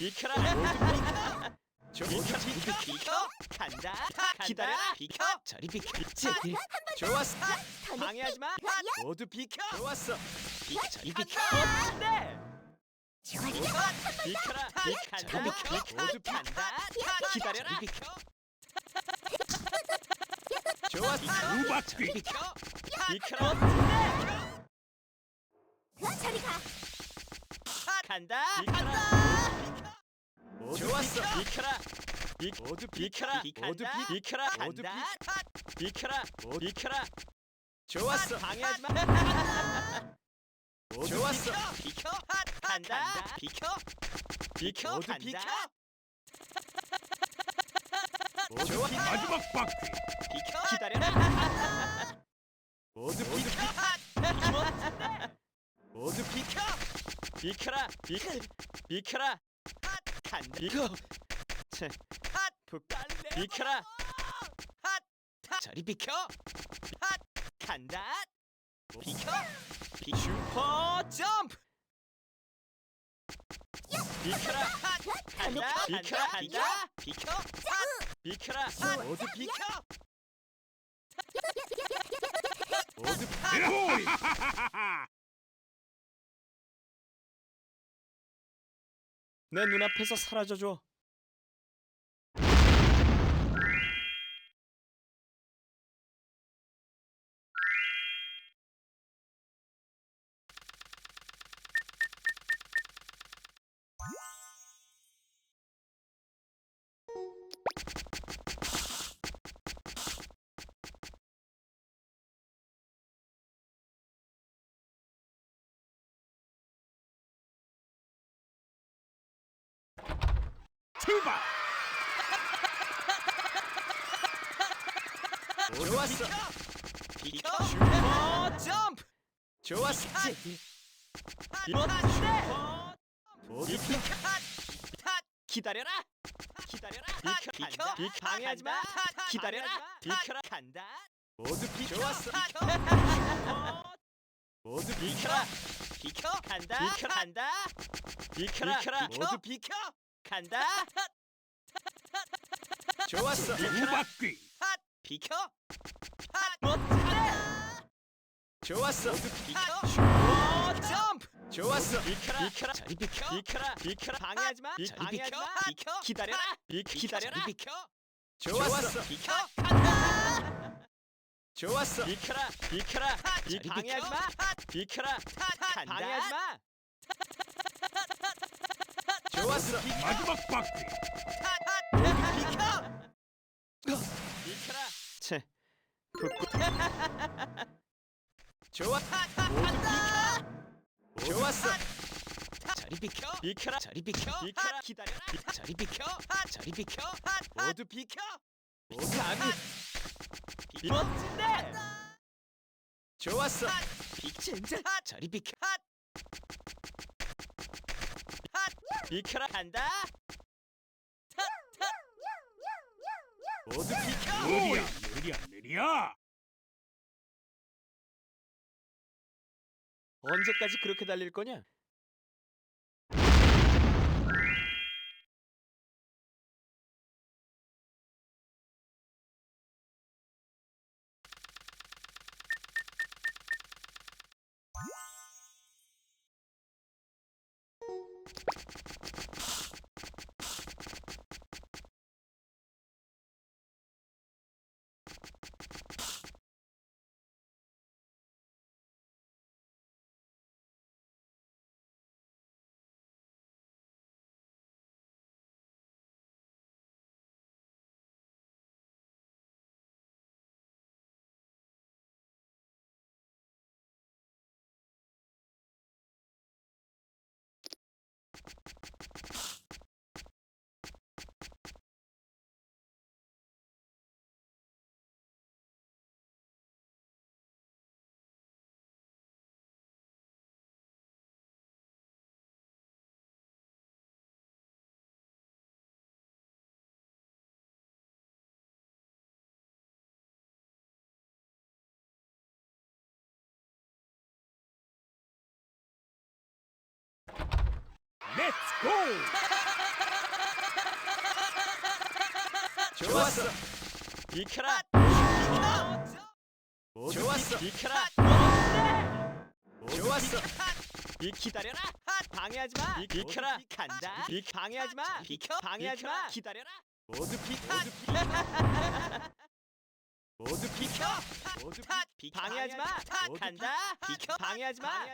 비켜. 비켜라. 모두 비켜. 비켜. 간다. 기다려. 비켜. 저리 비켜. 좋았어. 방해하지 마. 모두 비켜. 좋았어. 비켜. 저리 비켜. 네. 비켜라. 비켜라. 비켜. 모두 간다. 기다려라. 비켜. 좋았어. 저리 비켜. 비켜라. 저리 가. 간다. 모두 좋았어. 비켜라. 비 모두 비켜라. 모두. 비- 비켜라. 모두 간다. 비켜라. 비켜라. 좋았어. 방해하지 마. 좋았어. 비켜. 간다. 비켜. 비켜. 모두. 비켜. 좋아. 마지막 바퀴 비켜. 기다려라. 모두 비켜. 모두 비켜. 비켜라. 비켜. 비켜라. 간다. 비켜. 채. 북. 비켜라. 저리 비켜. 간다. 비켜. 비 슈퍼 점프. 비켜라. 간다. 비켜라. 간다. 비켜. 비켜라. 모두 비켜. 모두 에호 내 눈앞에서 사라져줘. 출발 좋았어. 비켜. 슈퍼 점프. 좋았어. 슈퍼. 모두 비켜. 기다려라. 기다려라. 비켜. 비켜. 비켜. 방해하지 마. 기다려라. 비켜라. 간다. 모두 비켜. 좋았어. 모두 비켜. 비켜라. 비켜. 간다. 비켜라. 간다. 비켜라. 비켜라. 모두 비켜. 간다. 좋았어. 두 바퀴 비켜. 멋지네. 좋았어. 비켜. 점프. 좋았어. 비켜라. 비켜라. 비켜. 비켜라. 비켜라. 방해하지 마. 방해하지. 마. 비켜. 기다려라. 비켜. 기다려라. 비켜. 좋았어. 비켜. 간다. 좋았어. 비켜라. 비켜라. 방해하지. 마. 비켜라. 방해하지 마. 좋았어. 마지막 바퀴 비켜라. 채. 좋아. 좋았어. 저리 비켜. 비켜라. 저리 비켜. 비켜라. 기다려라. 저리 비켜. 저리 비켜. 모두 비켜. 모두 아니. 멋진데. 좋았어. 젠장. 저리 비켜. 비켜라. 간다. 모두 비켜. 느리야 느리야 느리야 언제까지 그렇게 달릴 거냐? 고! 좋았어. 비켜라. 모두 좋았어. 비켜라. 좋았어. 비 기다려라. 방해하지 마. 비켜라. 간다. 비 방해하지 마. 비켜. 방해하지 마. 기다려라. 모두 비켜. 모두 비켜. 모두 비켜. 모두 방해하지 마. 간다. 비켜. 방해하지 마.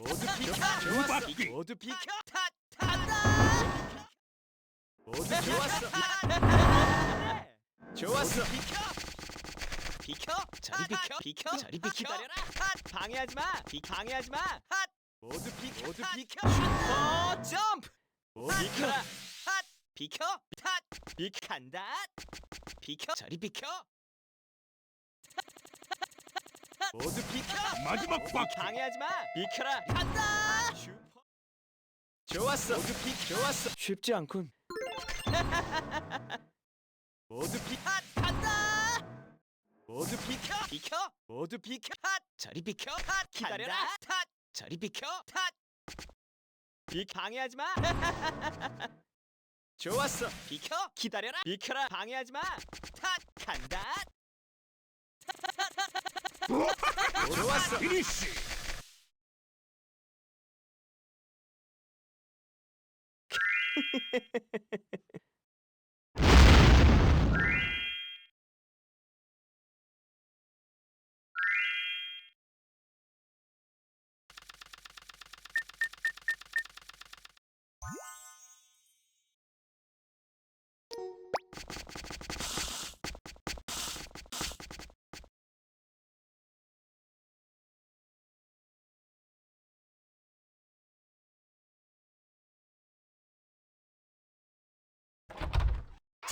모두 비켜. 두 좋았어. 바퀴. 모두 비켜. 탓. 간다. 모두 좋았어. 좋았어. 비켜. 저리 비켜. 비켜. 저리 비켜. 기다려라. 방해하지 마. 비 방해하지 마. 모두 비켜. 모두 비켜. 어, 점프. 비켜. 비켜라. 핫. 비켜. 탓. 비간다. 비켜. 저리 비켜. 모두 비켜. 마지막 바퀴. 방해하지 마. 비켜라. 간다. 슈퍼. 좋았어. 모두 비켜. 좋았어. 쉽지 않군. 모두 비켜. 핫. 간다. 모두 비켜. 비켜. 모두 비켜. 핫. 저리 비켜. 핫. 기다려라. 탓. 저리 비켜. 탓. 비 방해하지 마. 좋았어. 비켜. 기다려라. 비켜라. 방해하지 마. 탓. 간다. 좋았어. 피니쉬.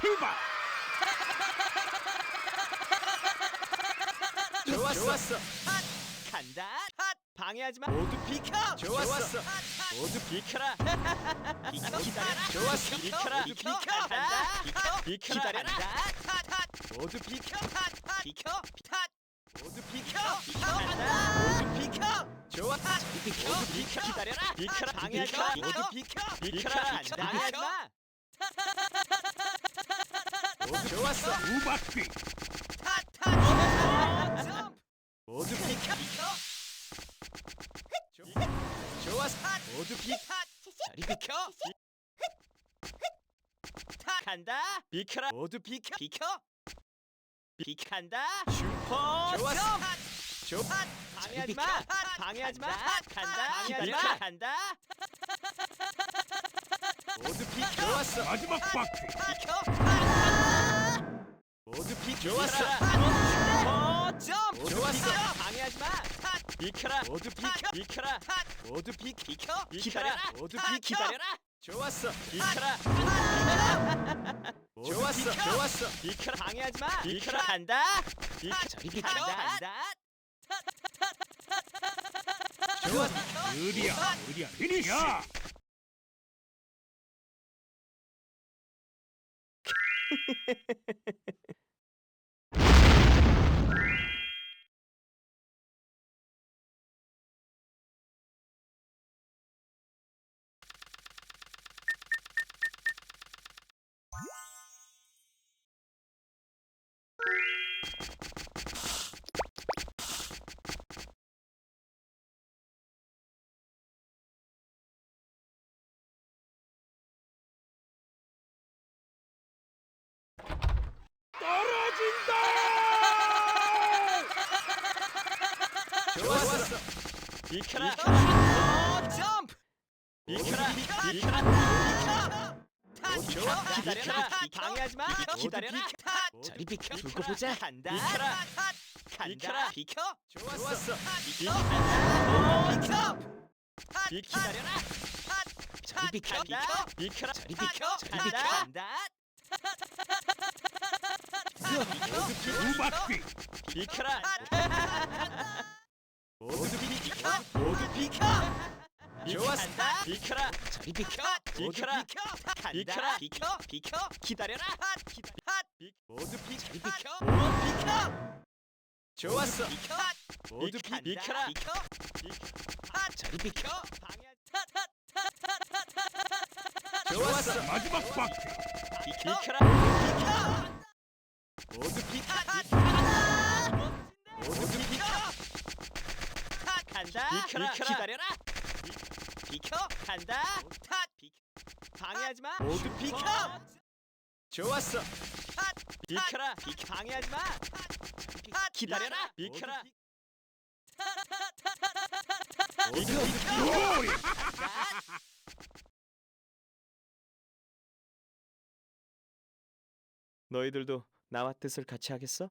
출발. 좋았어. 좋았어. 핫. 간다. 핫. 방해하지 마. 모두 비켜. 좋았어. 모두 비켜라. 비켜. 기다려라. 좋았어. 비켜라. 비켜. 비켜. 간다. 비켜. 비켜라. 기다려라. 핫. 모두 비켜. 핫. 비켜. 탓. 모두 비켜. 비켜. 간다. 모두 비켜. 좋았어. 비켜. 모두 비켜. 기다려라. 비켜라. 비켜. 방해하지 마. 모두 비켜. 비켜라. 비켜. 방해하지 마. 좋았어. 탓. 점프. 모두 비켜. 좋- 좋았어. 모두 비켜. 저리 비켜. 탓. 간다. 비켜라. 모두 비켜. 비켜. 비간다. 슈퍼 좋았어. 점프. 좋. 방해하지 마. 방해하지 마. 간다. 방해하지 마. 간다. 모두 비켜. 좋았어. 마지막 바퀴. 비켜. 좋았어. 모두 좋았어. 방해하지 마. 비켜라. 모두 비켜. 비켜라. 모두 비켜. 비켜. 기다려라. 모두 탓. 비켜. 기다려라. 좋았어. 비켜라. 좋았어. 좋았어. 비켜라. 방해하지 마. 비켜라. 간다. 비켜. 비켜. 간다. 좋았어. 느리야. 느리야. 피니쉬. 좋았어. 비켜라. 비켜. 슈퍼 점프. 비켜라. 비켜. 비켜라. 모두 비켜. 좋아. 기다려라. 방해하지 마. 기다려라. 비켜. 저리 비켜. 비켜라. 보자. 간다. 비켜라. 간다. 비켜. 좋았어. 비켜. 비켜. 비 기다려라. 저리 비켜. 비켜라. 저리 비켜. 저리 비켜. 간다. 바퀴. 비켜라. 모두 비켜! 모두 비켜! 좋았다! 비켜라! 저리 비켜! 비켜라! 비켜라! 비켜! 비켜! 기다려라! 핫! 핫! 모두 비켜! 비켜! 모두 비켜! 좋았어! 비켜! 모두 비 비켜라! 비켜! 핫! 저리 비켜! 좋았어! 마지막 박스! 비켜라! 비켜! 모두 비켜! 간다. 비켜라. 기다려라. 비 켜. 간다. 탓. 비켜. 방해하지 마. 모두 비켜 좋았어. 비켜라. 비켜. 방해하지 마. 기다려라. 비켜라. 비켜 요리 너희들도 나와 뜻을 같이 하겠어?